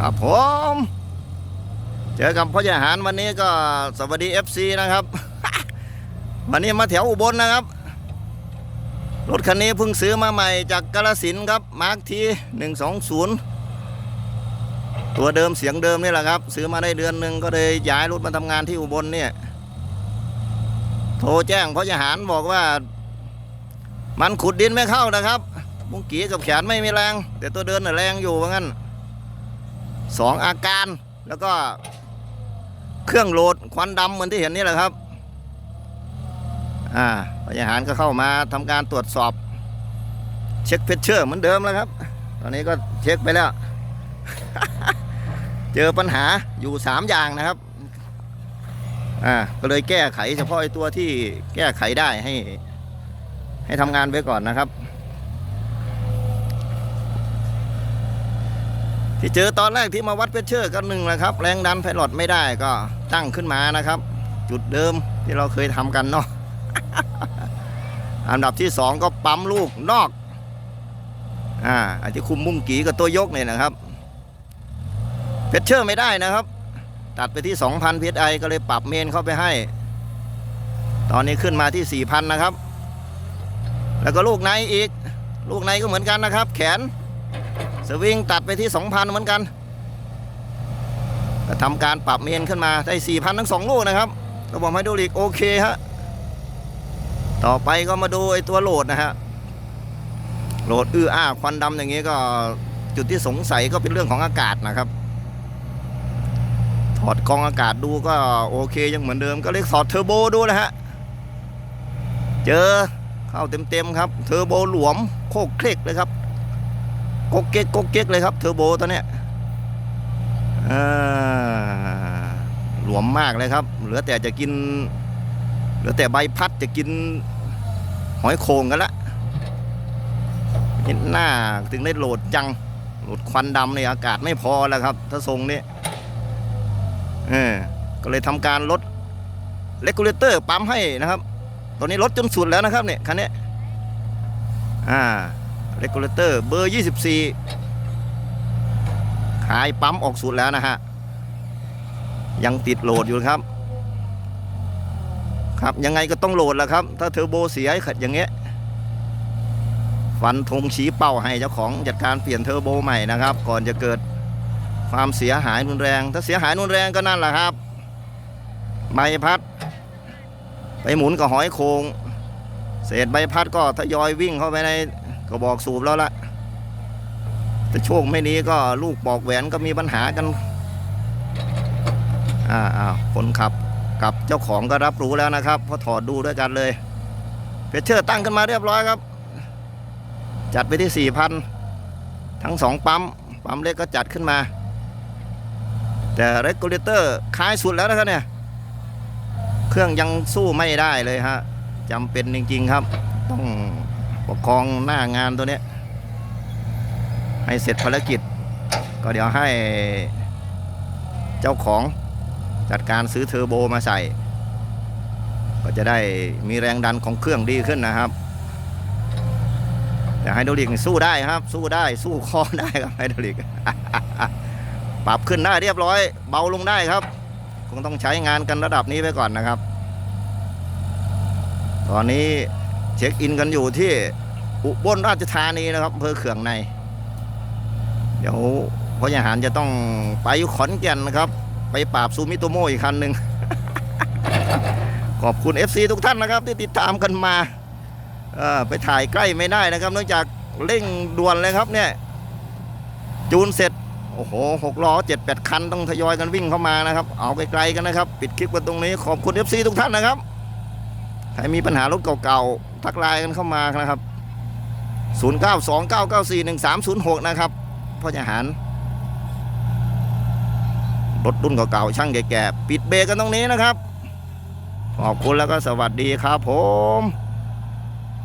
ครับผม เจอกับพ่อใหญ่หารวันนี้ก็สวัสดี FC นะครับ วันนี้มาแถวอุบลนะครับ รถคันนี้เพิ่งซื้อมาใหม่จากกาลสินครับ มาร์คทีหนึ่งสองศูนย์ตัวเดิมเสียงเดิมนี่แหละครับ ซื้อมาได้เดือนหนึ่งก็เลยย้ายรถมาทำงานที่อุบลเนี่ย โทรแจ้งพ่อใหญ่หารบอกว่า มันขุดดินไม่เข้านะครับมุงกีกับแขนไม่มีแรง แต่ตัวเดินน่ะแรงอยู่ว่างั้น สองอาการแล้วก็เครื่องโหลดควันดำเหมือนที่เห็นนี่แหละครับ อ่าพยาหารก็เข้ามาทำการตรวจสอบ เช็คเพชเชอร์เหมือนเดิมแล้วครับ ตอนนี้ก็เช็คไปแล้ว เจอปัญหาอยู่สามอย่างนะครับอ่าก็เลยแก้ไขเฉพาะไอ้ตัวที่แก้ไขได้ให้ ให้ทำงานไว้ก่อนนะครับ ที่เจอตอนแรกที่มาวัดเพชเชอร์ก็หนึ่งนะครับ แรงดันไพลอตไม่ได้ก็ตั้งขึ้นมานะครับ จุดเดิมที่เราเคยทำกันเนาะอันดับที่สองก็ปั๊มลูกนอกอ่าอันที่คุมมุ้งกีกับตัวยกเนี่ยนะครับเพชเชอร์ไม่ได้นะครับ ตัดไปที่ 2,000 PSI ก็เลยปรับเมนเข้าไปให้ ตอนนี้ขึ้นมาที่ 4,000 นะครับ แล้วก็ลูกในอีก ลูกในก็เหมือนกันนะครับ แขน สวิงตัดไปที่ 2,000 เหมือนกันก็ทำการปรับเมนขึ้นมาได้ 4,000 ทั้ง 2 ลูกนะครับ ระบบไฮดรอลิกโอเคฮะ ต่อไปก็มาดูไอ้ตัวโหลดนะฮะ โหลดอื้ออ้าควันดำอย่างนี้ก็จุดที่สงสัยก็เป็นเรื่องของอากาศนะครับ ถอดกองอากาศดูก็โอเคยังเหมือนเดิมก็เลยถอดเทอร์โบดูนะฮะ เจอเข้าเต็มๆครับ เทอร์โบหลวมโคกเคลกเลยครับ กกเก๊กกกเก๊กเลยครับเทอร์โบตัวเนี้ยหลวมมากเลยครับ เหลือแต่จะกิน เหลือแต่ใบพัดจะกินหอยโขงกันละเห็นหน้าถึงได้โหลดจัง โหลดควันดำในอากาศไม่พอแล้วครับ ถ้าทรงนี้เออก็เลยทำการลดเลกูเลเตอร์ปั๊มให้นะครับ ตอนนี้ลดจนสุดแล้วนะครับเนี่ยคันนี้อ่า เรกูเลเตอร์เบอร์ 24ขายปั๊มออกสูตรแล้วนะฮะ ยังติดโหลดอยู่ครับ ครับยังไงก็ต้องโหลดแหล้วครับ ถ้าเทอร์โบเสียขัดอย่างเงี้ยฟันธงชี้เป้าให้เจ้าของจัดการเปลี่ยนเทอร์โบใหม่นะครับ ก่อนจะเกิดความเสียหายรุนแรง ถ้าเสียหายรุนแรงก็นั่นแหละครับ ใบพัด ไปหมุนกับหอยโคง เศษใบพัดก็ทยอยวิ่งเข้าไปใน ก็บอกสูบแล้วละแต่โชคไม่นี้ก็ลูกปอกแหวนก็มีปัญหากันอ่าอ้าวคนขับกับเจ้าของก็รับรู้แล้วนะครับพอถอดดูด้วยกันเลยเพชเชอร์ตั้งขึ้นมาเรียบร้อยครับ จัดไปที่สี่พันทั้งสองปั๊มปั๊มเล็กก็จัดขึ้นมา แต่เรกูเลเตอร์คล้ายสุดแล้วนะครับเนี่ย เครื่องยังสู้ไม่ได้เลยฮะจำเป็นจริง ๆ ครับต้อง ปกครองหน้างานตัวนี้ให้เสร็จภารกิจ ก็เดี๋ยวให้เจ้าของจัดการซื้อเทอร์โบมาใส่ ก็จะได้มีแรงดันของเครื่องดีขึ้นนะครับ แต่ไฮดรอลิกสู้ได้ครับ สู้ได้สู้คอได้ครับไฮดรอลิก ปรับขึ้นได้เรียบร้อย เบาลงได้ครับ คงต้องใช้งานกันระดับนี้ไปก่อนนะครับ ตอนนี้ เช็คอินกันอยู่ที่อุบลราชธานีนะครับอำเภอเขื่องใน เดี๋ยวพยาหารจะต้องไปขอนแก่นนะครับ ไปปราบซูมิโตโมอีกคันหนึ่งขอบคุณ FC ทุกท่านนะครับ ที่ติดตามกันมาไปถ่ายใกล้ไม่ได้นะครับเนื่องจากเร่งด่วนเลยครับเนี่ย จูนเสร็จ โอ้โหหกล้อเจ็ดแปดคันต้องทยอยกันวิ่งเข้ามานะครับ เอาไกลๆกันนะครับ ปิดคลิปกันตรงนี้ขอบคุณ FC ทุกท่านนะครับ ใครมีปัญหารถเก่าๆ ทักไลน์กันเข้ามานะครับ 0929941306 นะครับพ่อจะหารรถรุ่นเก่าๆช่างแก่ๆปิดเบรกกันตรงนี้นะครับ ขอบคุณแล้วก็สวัสดีครับผม